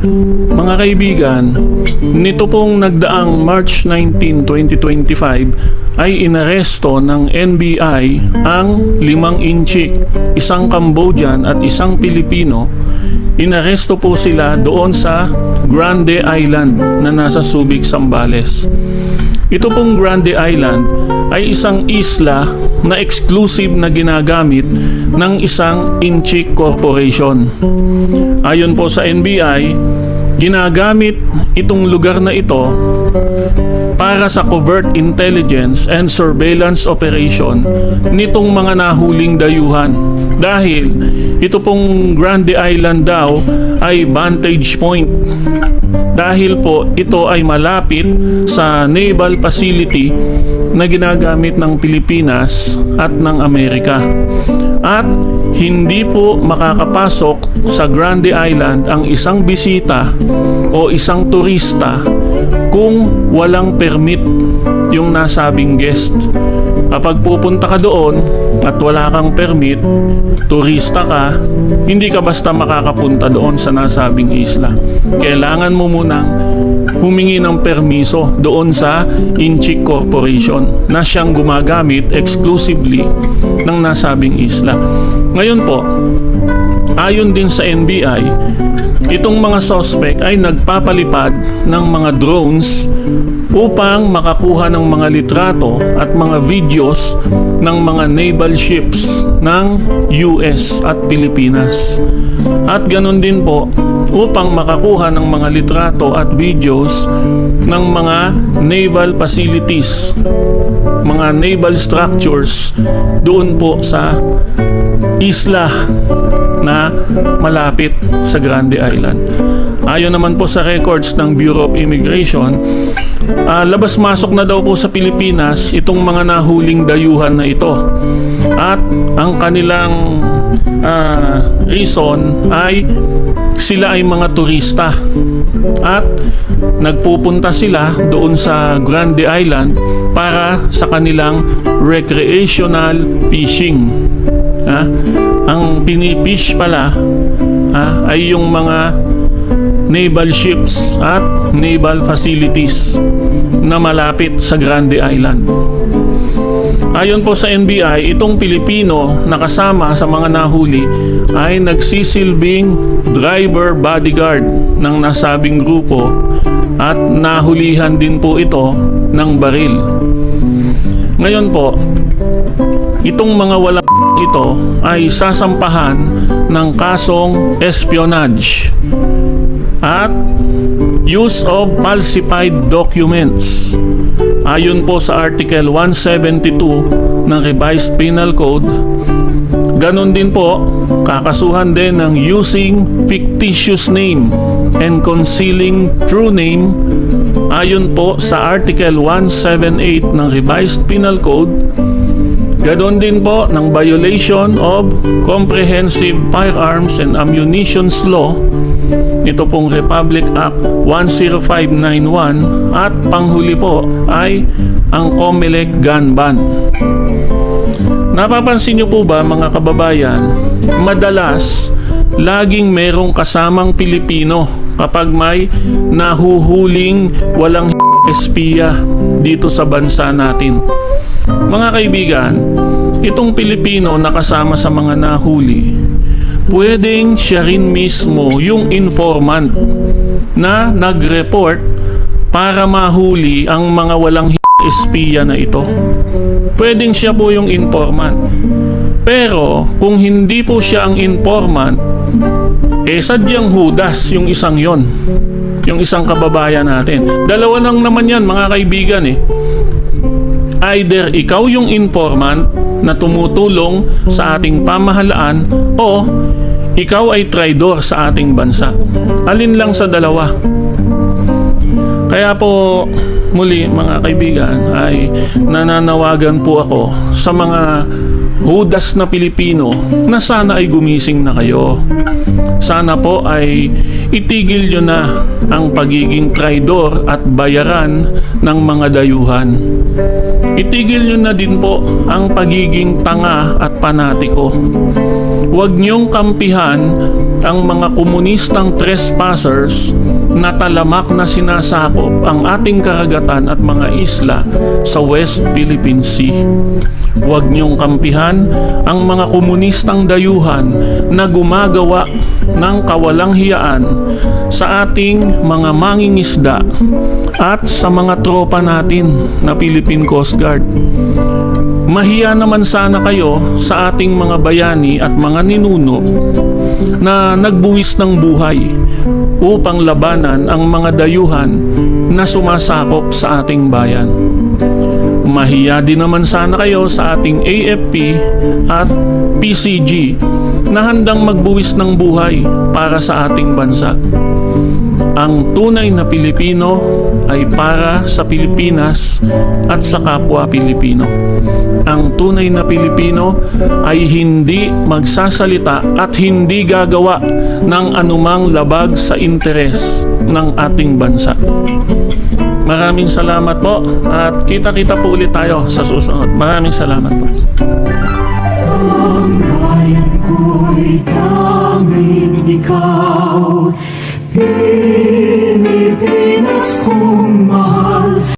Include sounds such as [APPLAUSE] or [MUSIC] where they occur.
Thank you. Mga kaibigan, nito pong nagdaang March 19, 2025 ay inaresto ng NBI ang limang inchik, isang Cambodian at isang Pilipino. Inaresto po sila doon sa Grande Island na nasa Subic, Sambales. Ito pong Grande Island ay isang isla na exclusive na ginagamit ng isang Inchik Corporation. Ayon po sa NBI, ginagamit itong lugar na ito para sa covert intelligence and surveillance operation nitong mga nahuling dayuhan. Dahil ito pong Grande Island daw ay vantage point. Dahil po ito ay malapit sa naval facility na ginagamit ng Pilipinas at ng Amerika. At hindi po makakapasok sa Grande Island ang isang bisita o isang turista kung walang permit yung nasabing guest. Kapag pupunta ka doon at wala kang permit, turista ka, hindi ka basta makakapunta doon sa nasabing isla. Kailangan mo munang humingi ng permiso doon sa Inchik Corporation na siyang gumagamit exclusively ng nasabing isla. Ngayon po, ayon din sa NBI, itong mga suspect ay nagpapalipad ng mga drones upang makakuha ng mga litrato at mga videos ng mga naval ships ng US at Pilipinas. At ganun din po upang makakuha ng mga litrato at videos ng mga naval facilities, mga naval structures doon po sa isla na malapit sa Grande Island. Ayon naman po sa records ng Bureau of Immigration, ah, labas-masok na daw po sa Pilipinas itong mga nahuling dayuhan na ito. At ang kanilang ah, reason ay sila ay mga turista at nagpupunta sila doon sa Grande Island para sa kanilang recreational fishing. Ha? Ang pinipish pala ha, ay yung mga naval ships at naval facilities na malapit sa Grande Island. Ayon po sa NBI, itong Pilipino na kasama sa mga nahuli ay nagsisilbing driver bodyguard ng nasabing grupo at nahulihan din po ito ng baril. Ngayon po, itong mga wala [LAUGHS] ito ay sasampahan ng kasong espionage at use of falsified documents. Ayon po sa Article 172 ng Revised Penal Code, ganon din po, kakasuhan din ng using fictitious name and concealing true name ayon po sa Article 178 ng Revised Penal Code Ganon din po ng violation of Comprehensive Firearms and Ammunitions Law ito pong Republic Act 10591 at panghuli po ay ang COMELEC gun ban. Napapansin niyo po ba mga kababayan, madalas laging merong kasamang Pilipino kapag may nahuhuling walang espiya dito sa bansa natin. Mga kaibigan, itong Pilipino na kasama sa mga nahuli, pwedeng siya rin mismo yung informant na nag-report para mahuli ang mga walang espiya na ito. Pwedeng siya po yung informant. Pero kung hindi po siya ang informant, eh sadyang hudas yung isang yon yung isang kababayan natin. Dalawa lang naman yan mga kaibigan eh. Either ikaw yung informant na tumutulong sa ating pamahalaan o ikaw ay traidor sa ating bansa. Alin lang sa dalawa. Kaya po muli mga kaibigan ay nananawagan po ako sa mga hudas na Pilipino na sana ay gumising na kayo. Sana po ay itigil nyo na ang pagiging traidor at bayaran ng mga dayuhan. Itigil nyo na din po ang pagiging tanga at panatiko. Huwag niyong kampihan ang mga komunistang trespassers na talamak na sinasakop ang ating karagatan at mga isla sa West Philippine Sea. Huwag niyong kampihan ang mga komunistang dayuhan na gumagawa ng kawalang hiyaan sa ating mga mangingisda at sa mga tropa natin na Philippine Coast Guard. Mahiya naman sana kayo sa ating mga bayani at mga ninuno na nagbuwis ng buhay upang labanan ang mga dayuhan na sumasakop sa ating bayan. Mahiya din naman sana kayo sa ating AFP at PCG na handang magbuwis ng buhay para sa ating bansa. Ang tunay na Pilipino ay para sa Pilipinas at sa kapwa Pilipino. Ang tunay na Pilipino ay hindi magsasalita at hindi gagawa ng anumang labag sa interes ng ating bansa. Maraming salamat po at kita-kita po ulit tayo sa susunod. Maraming salamat po. Ang bayan ko'y tanging ikaw.